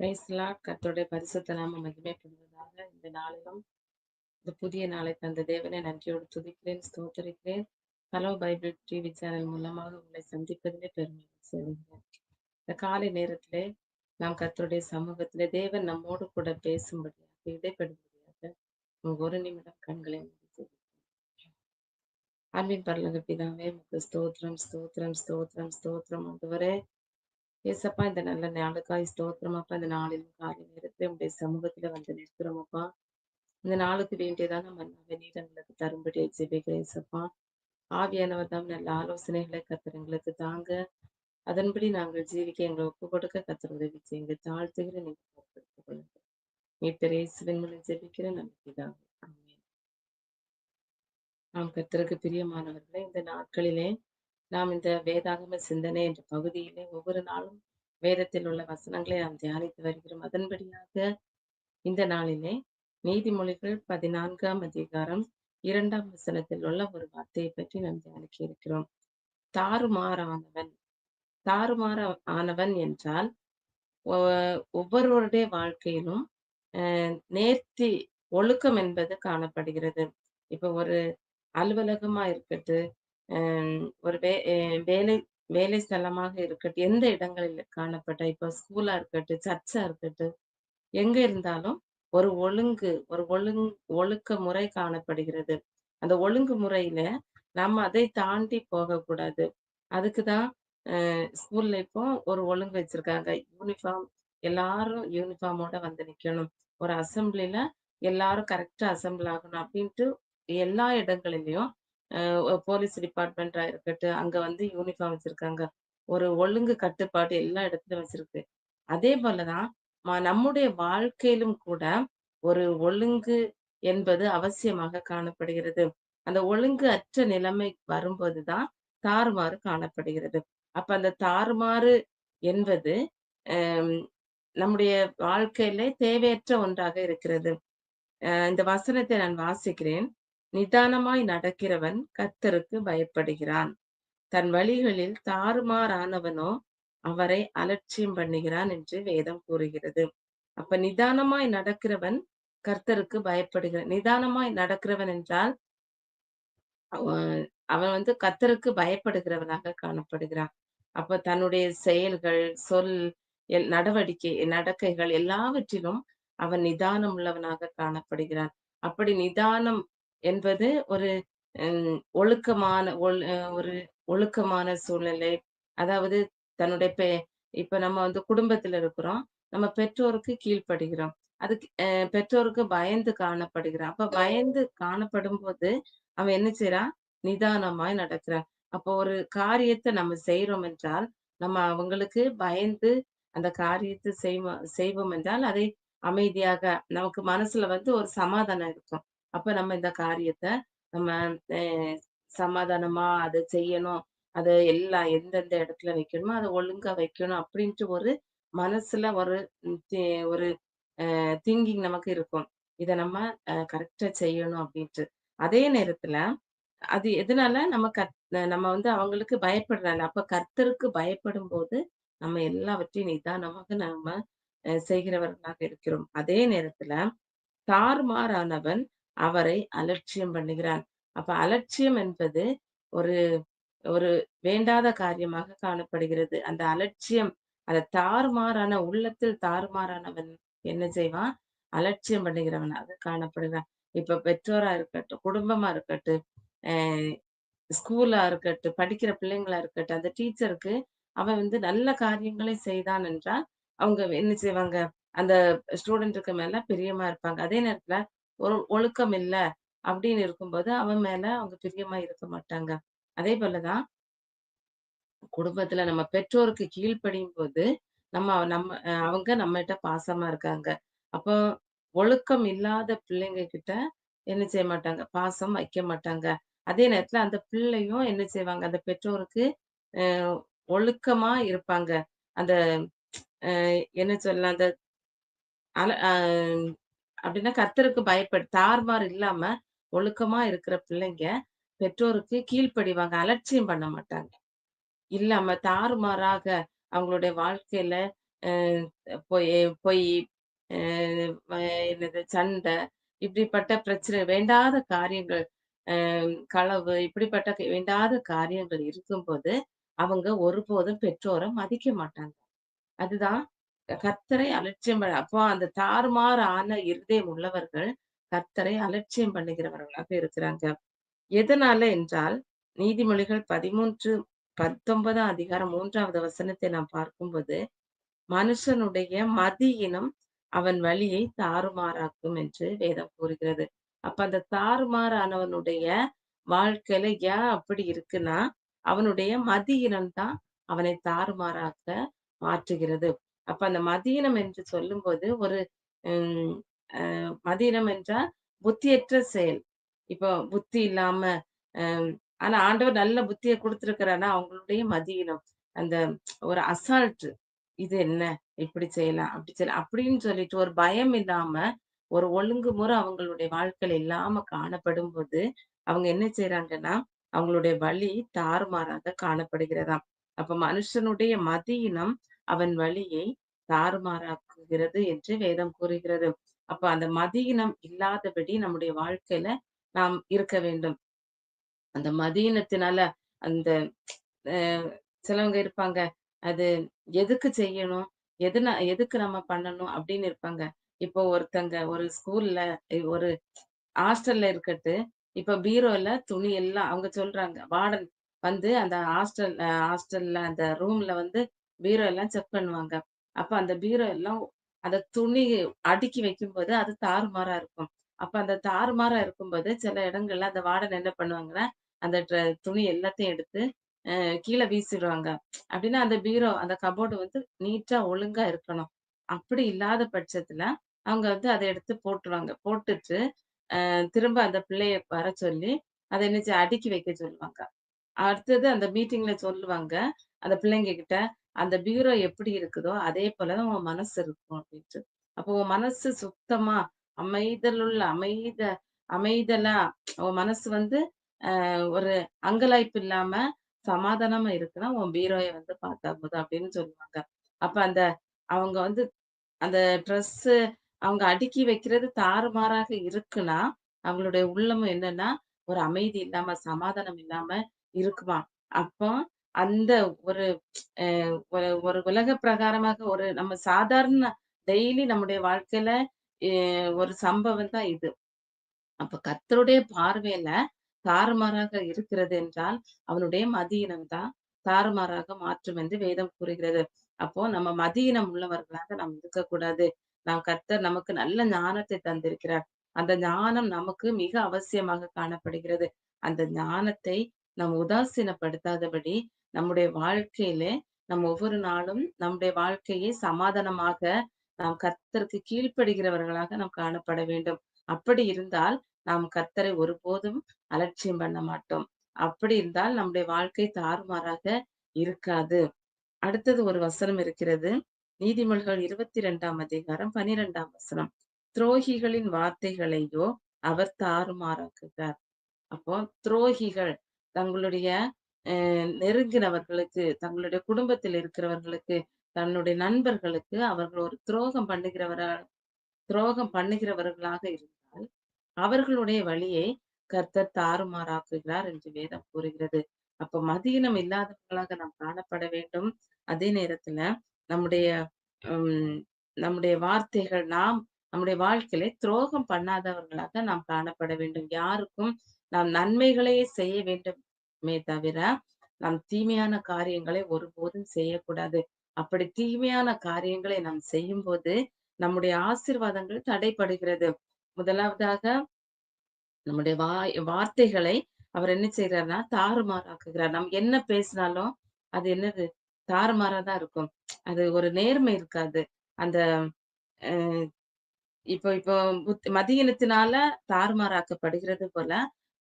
Price Lord பரிசுத்த நாம மகிமைப்படுவதாக இந்த நாளிலும் இந்த புதிய நாளை தந்த தேவனை நன்றியோடு துதிக்கிறேன் ஸ்தோத்தரிக்கிறேன். ஹலோ பைபிள் டிவி சேனல் மூலமாக உங்களை சந்திப்பதிலே பெருமை செல்கிறேன் இந்த காலை நேரத்திலே நாம் கத்தருடைய சமூகத்திலே தேவன் நம்மோடு கூட பேசும்படியாக இடைப்படும்படியாக உங்க ஒரு நிமிடம் கண்களை அன்பின் பரலக பிதாவே உமக்கு ஸ்தோத்திரம் ஸ்தோத்திரம் ஸ்தோத்திரம் ஸ்தோத்திரம். ஆண்டவரே ஏசப்பா இந்த நல்ல நாளுக்காய் ஸ்தோத்திரமாப்பா இந்த நாளிலும் காலை நேரத்தில் உங்களுடைய சமூகத்துல வந்து நிற்கிறோம் இந்த நாளுக்கு வேண்டியதான் நம்ம நீர் எங்களுக்கு தரும்படி ஜெபிக்கிறேன் ஏசப்பா. ஆவியானவர் தான் நல்ல ஆலோசனைகளை கத்தர் எங்களுக்கு தாங்க. அதன்படி நாங்கள் ஜீவிக்க எங்களை ஒப்பு கொடுக்க கத்தர் உதவி செய்யுங்க. தாழ்த்துகிற நீங்க பொறுப்படுத்திக் கொள்ளுங்க மீட்டர் சிவன் மூலம் ஜெபிக்கிற நம்ம நாம் கத்தருக்கு பிரியமானவர்களே இந்த நாட்களிலே நாம் இந்த வேதாகம சிந்தனை என்ற பகுதியிலே ஒவ்வொரு நாளும் வேதத்தில் உள்ள வசனங்களை நாம் தியானித்து வருகிறோம். அதன்படியாக இந்த நாளிலே நீதிமொழிகள் பதினான்காம் அதிகாரம் இரண்டாம் வசனத்தில் உள்ள ஒரு வார்த்தையை பற்றி நாம் தியானிக்க இருக்கிறோம். தாறுமாறானவன் தாறுமாற ஆனவன் என்றால் ஒவ்வொருவருடைய வாழ்க்கையிலும் அஹ், நேர்த்தி ஒழுக்கம் என்பது காணப்படுகிறது. இப்ப ஒரு அலுவலகமா இருக்கட்டும் ஒரு வே வேலை வேலை ஸ்தலமாக இருக்கட்டும் எந்த இடங்களில் காணப்பட்ட இப்ப ஸ்கூலா இருக்கட்டும் சர்ச்சா இருக்கட்டும் எங்க இருந்தாலும் ஒரு ஒழுங்கு ஒரு ஒழுங் ஒழுக்க முறை காணப்படுகிறது. அந்த ஒழுங்கு முறையில நம்ம அதை தாண்டி போகக்கூடாது. அதுக்குதான் ஸ்கூல்ல இப்போ ஒரு ஒழுங்கு வச்சிருக்காங்க. யூனிஃபார்ம் எல்லாரும் யூனிஃபார்மோட வந்து நிக்கணும். ஒரு அசெம்பிளில எல்லாரும் கரெக்டா அசெம்பிள் ஆகணும் அப்படின்ட்டு எல்லா இடங்களிலையும் போலீஸ் டிபார்ட்மெண்டா இருக்கட்டும் அங்க வந்து யூனிஃபார்ம் வச்சிருக்காங்க. ஒரு ஒழுங்கு கட்டுப்பாடு எல்லா இடத்துலயும் வச்சிருக்கு. அதே போலதான் நம்முடைய வாழ்க்கையிலும் கூட ஒரு ஒழுங்கு என்பது அவசியமாக காணப்படுகிறது. அந்த ஒழுங்கு அற்ற நிலைமை வரும்போதுதான் தாறுமாறு காணப்படுகிறது. அப்ப அந்த தாறுமாறு என்பது நம்முடைய வாழ்க்கையிலே தேவையற்ற ஒன்றாக இருக்கிறது. அஹ் இந்த வசனத்தை நான் வாசிக்கிறேன். நிதானமாய் நடக்கிறவன் கர்த்தருக்கு பயப்படுகிறான். தன் வழிகளில் தாறுமாறானவனோ அவரை அலட்சியம் பண்ணுகிறான் என்று வேதம் கூறுகிறது. அப்ப நிதானமாய் நடக்கிறவன் கர்த்தருக்கு பயப்படுகிறான். நிதானமாய் நடக்கிறவன் என்றால் அவன் அவன் வந்து கர்த்தருக்கு பயப்படுகிறவனாக காணப்படுகிறான். அப்ப தன்னுடைய செயல்கள் சொல் நடவடிக்கை நடக்கைகள் எல்லாவற்றிலும் அவன் நிதானம் உள்ளவனாக காணப்படுகிறான். அப்படி நிதானம் என்பது ஒரு ஒழுக்கமான ஒரு ஒழுக்கமான சூழ்நிலை. அதாவது தன்னுடைய பெ இப்ப நம்ம வந்து குடும்பத்துல இருக்கிறோம். நம்ம பெற்றோருக்கு கீழ்ப்படுகிறோம். அதுக்கு அஹ், பெற்றோருக்கு பயந்து காணப்படுகிறான். அப்ப பயந்து காணப்படும் போது அவன் என்ன செய்யறான் நிதானமாய் நடக்கிறான். அப்போ ஒரு காரியத்தை நம்ம செய்யறோம் என்றால் நம்ம அவங்களுக்கு பயந்து அந்த காரியத்தை செய்வோம் செய்வோம் என்றால் அதை அமைதியாக நமக்கு மனசுல வந்து ஒரு சமாதானம் இருக்கும். அப்ப நம்ம இந்த காரியத்தை நம்ம அஹ், சமாதானமா அதை செய்யணும். அதை எல்லா எந்தெந்த இடத்துல வைக்கணுமோ அதை ஒழுங்கா வைக்கணும் அப்படின்ட்டு ஒரு மனசுல ஒரு ஒரு திங்கிங் நமக்கு இருக்கும். இதை நம்ம கரெக்டா செய்யணும் அப்படின்ட்டு. அதே நேரத்துல அது எதனால நம்ம கத் நம்ம வந்து அவங்களுக்கு பயப்படுறாங்க. அப்ப கர்த்தருக்கு பயப்படும் போது நம்ம எல்லாவற்றையும் நிதானமாக நம்ம அஹ், செய்கிறவர்களாக இருக்கிறோம். அதே நேரத்துல தாறுமாறானவன் அவரை அலட்சியம் பண்ணுகிறான். அப்ப அலட்சியம் என்பது ஒரு ஒரு வேண்டாத காரியமாக காணப்படுகிறது. அந்த அலட்சியம் அந்த தாறுமாறான உள்ளத்தில் தாறுமாறானவன் என்ன செய்வான்? அலட்சியம் பண்ணுகிறவனாக காணப்படுகிறான். இப்ப பெற்றோரா இருக்கட்டும் குடும்பமா இருக்கட்டும் ஸ்கூலா இருக்கட்டும் படிக்கிற பிள்ளைங்களா இருக்கட்டும் அந்த டீச்சருக்கு அவன் வந்து நல்ல காரியங்களை செய்தான் என்றால் அவங்க என்ன செய்வாங்க? அந்த ஸ்டூடெண்ட்டுக்கு மேல பிரியமா இருப்பாங்க. அதே நேரத்துல ஒரு ஒழுக்கம் இல்ல அப்படின்னு இருக்கும்போது அவன் மேல அவங்க பிரியமா இருக்க மாட்டாங்க. அதே போலதான் குடும்பத்துல நம்ம பெற்றோருக்கு கீழ்ப்படியும் போது நம்ம நம்ம அஹ் அவங்க நம்மகிட்ட பாசமா இருக்காங்க. அப்போ ஒழுக்கம் இல்லாத பிள்ளைங்க கிட்ட என்ன செய்ய மாட்டாங்க? பாசம் வைக்க மாட்டாங்க. அதே நேரத்துல அந்த பிள்ளையும் என்ன செய்வாங்க அந்த பெற்றோருக்கு ஒழுக்கமா இருப்பாங்க அந்த என்ன சொல்லலாம்? அந்த அல அ அப்டின்னா கர்த்தருக்கு பயப்படு தாறுமாறு இல்லாம ஒழுக்கமா இருக்கிற பிள்ளைங்க, பெற்றோருக்கு கீழ்ப்படிவாங்க. அலட்சியம் பண்ண மாட்டாங்க. இல்லாம தாறுமாறாக அவங்களுடைய வாழ்க்கையில அ பொய் பொய் என்னது சண்டை, இப்படிப்பட்ட பிரச்சனை வேண்டாத காரியங்கள், களவு இப்படிப்பட்ட வேண்டாத காரியங்கள் இருக்கும்போது, அவங்க ஒருபோதும் பெற்றோரை மதிக்க மாட்டாங்க. அதுதான் கர்த்தரை அலட்சியம் அப்போ அந்த தாறுமாறான இருதயம் உள்ளவர்கள், கர்த்தரை அலட்சியம் பண்ணுகிறவர்களாக இருக்கிறாங்க. எதனால என்றால், நீதிமொழிகள் 13, 19ஆம் அதிகாரம் மூன்றாவது வசனத்தை நாம் பார்க்கும்போது, மனுஷனுடைய மதியினம் அவன் வழியை தாறுமாறாக்கும் என்று வேதம் கூறுகிறது. அப்ப அந்த தாறுமாறானவனுடைய வாழ்க்கையில ஏன் அப்படி இருக்குன்னா, அவனுடைய மதியினம் தான் அவனை தாறுமாறாக்க மாற்றுகிறது. அப்ப அந்த மதியினம் என்று சொல்லும்போது ஒரு உம் அ என்றால் புத்தியற்ற செயல். இப்போ புத்தி இல்லாம அ ஆனா ஆண்டவர் நல்ல புத்தியை குடுத்திருக்கிறார்ன்னா, அவங்களுடைய மதியினம் அந்த ஒரு அசால்ட் இது என்ன? இப்படி செய்யலாம், அப்படி செய்யலாம். அப்படின்னு சொல்லிட்டு ஒரு பயம் இல்லாம, ஒரு ஒழுங்குமுறை அவங்களுடைய வாழ்க்கையில இல்லாம காணப்படும் போது அவங்க என்ன செய்யறாங்கன்னா அவங்களுடைய வழி தாறுமாறாக காணப்படுகிறதாம். அப்ப மனுஷனுடைய மதியினம் அவன் வழியை தாறுமாறாக்குகிறது என்று வேதம் கூறுகிறது. அப்ப அந்த மதியினம் இல்லாதபடி நம்முடைய வாழ்க்கையில நாம் இருக்க வேண்டும். அந்த மதியினத்தினால அந்த சிலவங்க இருப்பாங்க. அது எதுக்கு செய்யணும்? எதுனா எதுக்கு நம்ம பண்ணணும்? அப்படின்னு இருப்பாங்க. இப்போ ஒருத்தங்க ஒரு ஸ்கூல்ல ஒரு ஹாஸ்டல்ல இருக்கட்டு, இப்ப பீரோல துணி எல்லாம் அவங்க சொல்றாங்க. வார்டன் வந்து அந்த ஹாஸ்டல் ஹாஸ்டல்ல அந்த ரூம்ல வந்து பீரோ எல்லாம் செக் பண்ணுவாங்க. அப்ப அந்த பீரோ எல்லாம் அந்த துணி அடுக்கி வைக்கும்போது அது தாறுமாறா இருக்கும். அப்ப அந்த தாறுமாறா இருக்கும்போது சில இடங்கள்ல அந்த வார்டன் என்ன பண்ணுவாங்கன்னா, அந்த துணி எல்லாத்தையும் எடுத்து கீழே வீசிடுவாங்க அப்படின்னா அந்த பீரோ அந்த கபோர்டு வந்து நீட்டா ஒழுங்கா இருக்கணும். அப்படி இல்லாத பட்சத்துல அவங்க வந்து அத எடுத்து போட்டுருவாங்க. போட்டுட்டு திரும்ப அந்த பிள்ளைய வர சொல்லி, அத என்ன செய் அடுக்கி வைக்க சொல்லுவாங்க. அடுத்தது அந்த மீட்டிங்ல சொல்லுவாங்க, அந்த பிள்ளைங்க கிட்ட, "அந்த பீரோ எப்படி இருக்குதோ, அதே போல தான் உன் மனசு இருக்கும்" அப்படின்ட்டு. அப்போ உன் மனசு சுத்தமா, அமைதலுள்ள அமைத அமைதலா உன் மனசு வந்து அ ஒரு அங்கலாய்ப்பு இல்லாம, சமாதானமா இருக்குன்னா, உன் பீரோய வந்து பார்த்தா போதும் அப்படின்னு சொல்லுவாங்க. அப்ப அந்த அவங்க வந்து அந்த ட்ரெஸ்ஸு அவங்க அடுக்கி வைக்கிறது தாறுமாறாக இருக்குன்னா, அவங்களுடைய உள்ளமும் என்னன்னா, ஒரு அமைதி இல்லாம, சமாதானம் இல்லாம இருக்குமா அப்போ அந்த ஒரு ஒரு உலக பிரகாரமாக ஒரு நம்ம சாதாரண டெய்லி நம்முடைய வாழ்க்கையில ஒரு சம்பவம் தான் இது. அப்ப கர்த்தருடைய பார்வையில தாறுமாறாக இருக்கிறது என்றால், அவனுடைய மதியினம் தான் தாறுமாறாக மாற்றும் என்று வேதம் கூறுகிறது. அப்போ நம்ம மதியினம் உள்ளவர்களாக நாம் இருக்கக்கூடாது. நாம் கர்த்தர் நமக்கு நல்ல ஞானத்தை தந்திருக்கிறார். அந்த ஞானம் நமக்கு மிக அவசியமாக காணப்படுகிறது. அந்த ஞானத்தை நாம் உதாசீனப்படுத்தாதபடி, நம்முடைய வாழ்க்கையிலே நம் ஒவ்வொரு நாளும் நம்முடைய வாழ்க்கையை சமாதானமாக நாம் கர்த்தருக்கு கீழ்ப்படுகிறவர்களாக நாம் காணப்பட வேண்டும். அப்படி இருந்தால் நாம் கர்த்தரை ஒருபோதும் அலட்சியம் பண்ண மாட்டோம். அப்படி இருந்தால் நம்முடைய வாழ்க்கை தாறுமாறாக இருக்காது. அடுத்தது ஒரு வசனம் இருக்கிறது. நீதிமொழிகள் 22ஆம் அதிகாரம் 12ஆம் வசனம். துரோகிகளின் வார்த்தைகளையோ அவர் தாறுமாறாக்குகிறார். அப்போ துரோகிகள் தங்களுடைய நெருங்கினவர்களுக்கு, தங்களுடைய குடும்பத்தில் இருக்கிறவர்களுக்கு, தன்னுடைய நண்பர்களுக்கு அவர்கள் ஒரு துரோகம் பண்ணுகிறவரா துரோகம் பண்ணுகிறவர்களாக இருந்தால், அவர்களுடைய வழியை கர்த்தர் தாறுமாறாக்குகிறார் என்று வேதம் கூறுகிறது. அப்ப மதியினம் இல்லாதவர்களாக நாம் காணப்பட வேண்டும். அதே நேரத்துல நம்முடைய நம்முடைய வார்த்தைகள் நாம் நம்முடைய வாழ்க்கையில துரோகம் பண்ணாதவர்களாக நாம் காணப்பட வேண்டும். யாருக்கும் நாம் நன்மைகளையே செய்ய வேண்டுமே தவிர, நாம் தீமையான காரியங்களை ஒருபோதும் செய்யக்கூடாது. அப்படி தீமையான காரியங்களை நாம் செய்யும் போது நம்முடைய ஆசீர்வாதங்கள் தடைப்படுகிறது முதலாவதாக நம்முடைய வாய் வார்த்தைகளை அவர் என்ன செய்றார்ன்னா, தாறுமாறாக்குகிறார். நம்ம என்ன பேசினாலும், அது என்னது தாறுமாறாதான் இருக்கும். அது ஒரு நேர்மை இருக்காது. அந்த இப்போ இப்போ மதியினத்தினால தாறுமாறாக்கப்படுகிறது போல,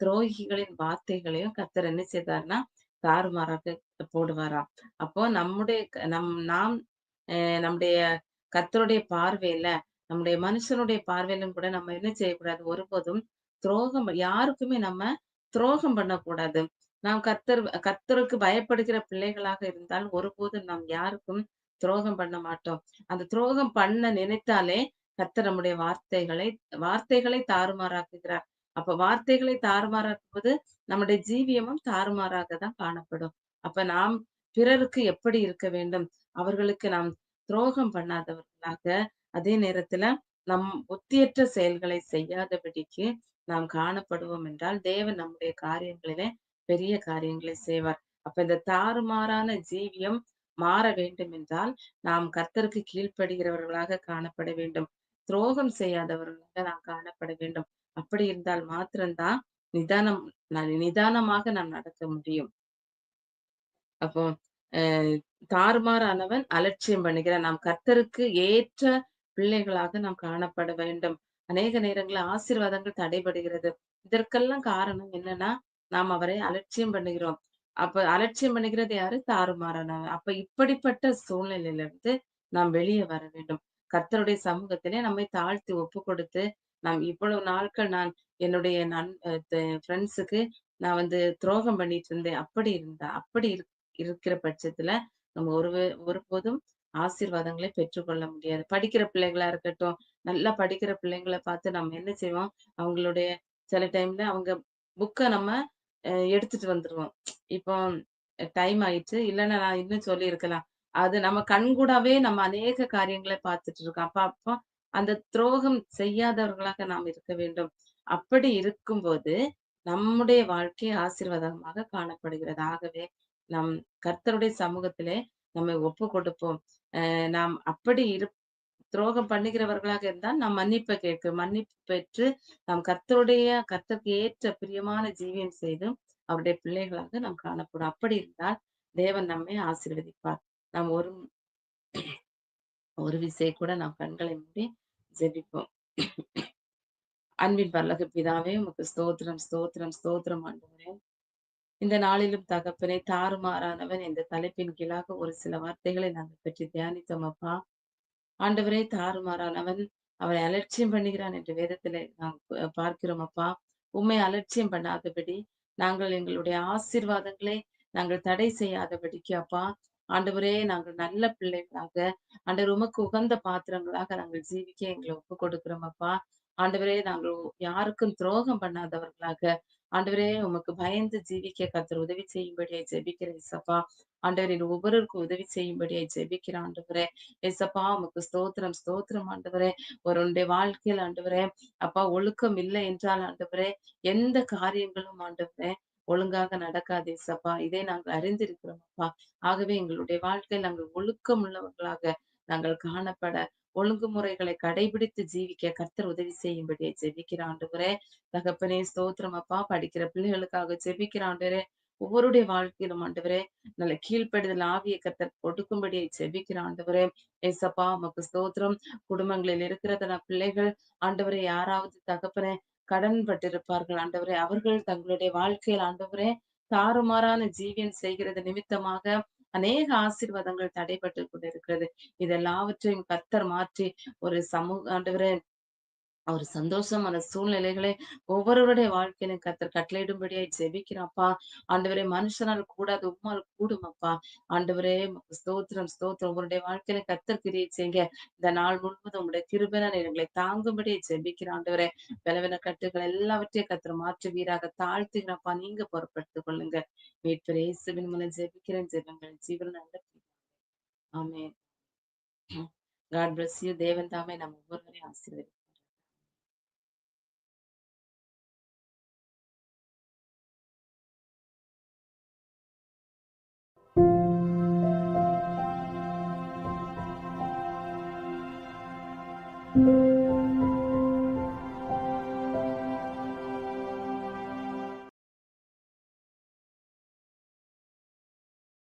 துரோகிகளின் வார்த்தைகளையும் கத்தர் என்ன செய்தார்னா தாறுமாறாக்க போடுவாராம். அப்போ நம்முடைய க நம் நாம் நம்முடைய கத்தருடைய பார்வையில, நம்முடைய மனுஷனுடைய பார்வையிலும் கூட நம்ம என்ன செய்யக்கூடாது? ஒருபோதும் துரோகம் யாருக்குமே நம்ம துரோகம் பண்ணக்கூடாது. நாம் கர்த்தர் கர்த்தருக்கு பயப்படுகிற பிள்ளைகளாக இருந்தால் ஒருபோதும் நாம் யாருக்கும் துரோகம் பண்ண மாட்டோம். அந்த துரோகம் பண்ண நினைத்தாலே கர்த்தர் நம்முடைய வார்த்தைகளை வார்த்தைகளை தாறுமாறாக்குகிறார். அப்ப வார்த்தைகளை தாறுமாறாக்கும்போது நம்முடைய ஜீவியமும் தாறுமாறாக தான் காணப்படும். அப்ப நாம் பிறருக்கு எப்படி இருக்க வேண்டும்? அவர்களுக்கு நாம் துரோகம் பண்ணாதவர்களாக, அதே நேரத்துல நம் புத்தியற்ற செயல்களை செய்யாதபடிக்கு நாம் காணப்படுவோம் என்றால், தேவன் நம்முடைய காரியங்களிலே பெரிய காரியங்களை செய்வார். அப்ப இந்த தாறுமாறான ஜீவியம் மாற வேண்டும் என்றால், நாம் கர்த்தருக்கு கீழ்ப்படுகிறவர்களாக காணப்பட வேண்டும். துரோகம் செய்யாதவர்களாக நாம் காணப்பட வேண்டும். அப்படி இருந்தால் மாத்திரம்தான் நிதானம் நிதானமாக நாம் நடக்க முடியும். அப்போ அ தாறுமாறானவன் அலட்சியம் பண்ணுகிறான். நாம் கர்த்தருக்கு ஏற்ற பிள்ளைகளாக நாம் காணப்பட வேண்டும். அநேக நேரங்களில் ஆசீர்வாதங்கள் தடைபடுகிறது. இதற்கெல்லாம் காரணம் என்னன்னா, நாம் அவரை அலட்சியம் பண்ணுகிறோம். அப்ப அலட்சியம் பண்ணுகிறது யாரு? தாறுமாறானவன். அப்ப இப்படிப்பட்ட சூழ்நிலையிலிருந்து நாம் வெளியே வர வேண்டும். கர்த்தருடைய சமூகத்திலே நம்மை தாழ்த்தி ஒப்பு கொடுத்து, நாம் இவ்வளவு நாட்கள் நான் என்னுடைய நன் ஃப்ரெண்ட்ஸுக்கு நான் வந்து துரோகம் பண்ணிட்டு இருந்தேன். அப்படி இருந்தா அப்படி இருக்கிற பட்சத்துல நம்ம ஒரு ஒருபோதும் ஆசீர்வாதங்களை பெற்றுக்கொள்ள முடியாது. படிக்கிற பிள்ளைகளா இருக்கட்டும், நல்லா படிக்கிற பிள்ளைங்கள பார்த்து நம்ம என்ன செய்வோம்? அவங்களுடைய சில டைம்ல அவங்க புக்க நம்ம எடுத்துட்டு வந்துருவோம். இப்போ டைம் ஆயிடுச்சு. இல்லைன்னா நான் இன்னும் சொல்லியிருக்கலாம். அது நம்ம கண்கூடாவே நம்ம அநேக காரியங்களை பார்த்துட்டு இருக்கோம். அப்ப அப்ப அந்த துரோகம் செய்யாதவர்களாக நாம் இருக்க வேண்டும். அப்படி இருக்கும்போது, நம்முடைய வாழ்க்கை ஆசீர்வாதமாக காணப்படுகிறது. ஆகவே, நம் கர்த்தருடைய சமூகத்திலே நம்மை ஒப்பு கொடுப்போம். நாம் அப்படி இரு துரோகம் பண்ணுகிறவர்களாக இருந்தால் நாம் மன்னிப்பை கேட்க மன்னிப்பு பெற்று நாம் கத்தருடைய கத்தருக்கு ஏற்ற பிரியமான ஜீவியம் செய்து அவருடைய பிள்ளைகளாக நாம் காணப்படும். அப்படி இருந்தால் தேவன் நம்மை ஆசீர்வதிப்பார். நாம் ஒரு ஒரு விசை கூட நாம் கண்களை மூடி ஜெபிப்போம். அன்பின் பல்லக பிதாவே உமக்கு ஸ்தோத்திரம், ஸ்தோத்திரம், ஸ்தோத்திரம் ஆண்டவரே. இந்த நாளிலும் தகப்பனை தாறுமாறானவன் இந்த தலைப்பின் கீழாக ஒரு சில வார்த்தைகளை நாங்கள் பற்றி தியானித்தோம் அப்பா. ஆண்டவரே தாறுமாறானவன் அவனை அலட்சியம் பண்ணுகிறான் என்று வேதத்துல நாம் பார்க்கிறோம் அப்பா. உண்மை அலட்சியம் பண்ணாதபடி, நாங்கள் எங்களுடைய ஆசீர்வாதங்களை நாங்கள் தடை செய்யாதபடிக்கு அப்பா, ஆண்டவரே நாங்கள் நல்ல பிள்ளைகளாக, ஆண்டவர் உமக்கு உகந்த பாத்திரங்களாக நாங்கள் ஜீவிக்க எங்களை ஒப்பு கொடுக்கிறோம் அப்பா. ஆண்டவரே நாங்கள் யாருக்கும் துரோகம் பண்ணாதவர்களாக, ஆண்டவரே உமக்கு பயந்து ஜீவிக்க கத்தர் உதவி செய்யும்படியாய் ஜெபிக்கிற இசப்பா ஆண்டவரே ஒவ்வொருவருக்கும் உதவி செய்யும்படியாய் ஜெபிக்கிற ஆண்டவரே. எசப்பா உமக்கு ஸ்தோத்திரம், ஸ்தோத்திரம் ஆண்டவரே. ஒருவனுடைய வாழ்க்கையில் ஆண்டவரே, அப்பா ஒழுக்கம் இல்லை என்றால் ஆண்டவரே, எந்த காரியங்களும் ஆண்டவரே ஒழுங்காக நடக்காது இசப்பா இதை நாங்கள் அறிந்திருக்கிறோம் அப்பா. ஆகவே எங்களுடைய வாழ்க்கையில் நாங்கள் ஒழுக்கம் உள்ளவர்களாக நாங்கள் காணப்பட, ஒழுங்குமுறைகளை கடைபிடித்து ஜீவிக்க கர்த்தர் உதவி செய்யும்படியாய் ஜெபிக்கிற ஆண்டவரே. தகப்பனே ஸ்தோத்திரம் அப்பா. படிக்கிற பிள்ளைகளுக்காக ஜெபிக்கிறேன் ஆண்டவரே. ஒவ்வொருடைய வாழ்க்கையிலும் ஆண்டவரே, நல்ல கீழ்ப்படுதல் ஆவிய கத்தர் கொடுக்கும்படியை ஜெபிக்கிறேன் ஆண்டவரே. ஏசப்பா உமக்கு ஸ்தோத்திரம். குடும்பங்களில் இருக்கிறதன பிள்ளைகள் ஆண்டவரே யாராவது தகப்பனே கடன் பட்டிருப்பார்கள் ஆண்டவரே. அவர்கள் தங்களுடைய வாழ்க்கையில் ஆண்டவரே தாறுமாறான ஜீவியம் செய்கிறது நிமித்தமாக அநேக ஆசீர்வாதங்கள் தடைபட்டு கொண்டிருக்கிறது. இதெல்லாவற்றையும் கத்தர் மாற்றி ஒரு சமூக ஆண்டவரே அவர் சந்தோஷமான சூழ்நிலைகளை ஒவ்வொருவருடைய வாழ்க்கையிலும் கத்தர் கட்டளையிடும்படியாய் ஜெபிக்கிறேன் ஆண்டவரே மனுஷனால் கூடாது உம்மால் கூடும் அப்பா. ஆண்டவரே ஸ்தோத்திரம், ஸ்தோத்திரம். உங்களுடைய வாழ்க்கையில கத்தர் கிரியை செய்யுங்க. இந்த நாள் முழுவதும் உங்களுடைய திருபன எங்களை தாங்கும்படியே ஜெபிக்கிற ஆண்டவரே. பலவீன கட்டுகள் எல்லாவற்றையும் கத்தர் மாற்று வீராக தாழ்த்துகிறப்பா நீங்க பொறுப்படுத்திக் கொள்ளுங்க. மீட்பர் இயேசுவின் மூலம் ஜெபிக்கிறேன் ஜெபங்கள் ஜீவன் நல்ல ஆமே காட் பிளஸ் யூ. தேவன் தாமே நம் ஒவ்வொருவரையும் ஆசீர்வதி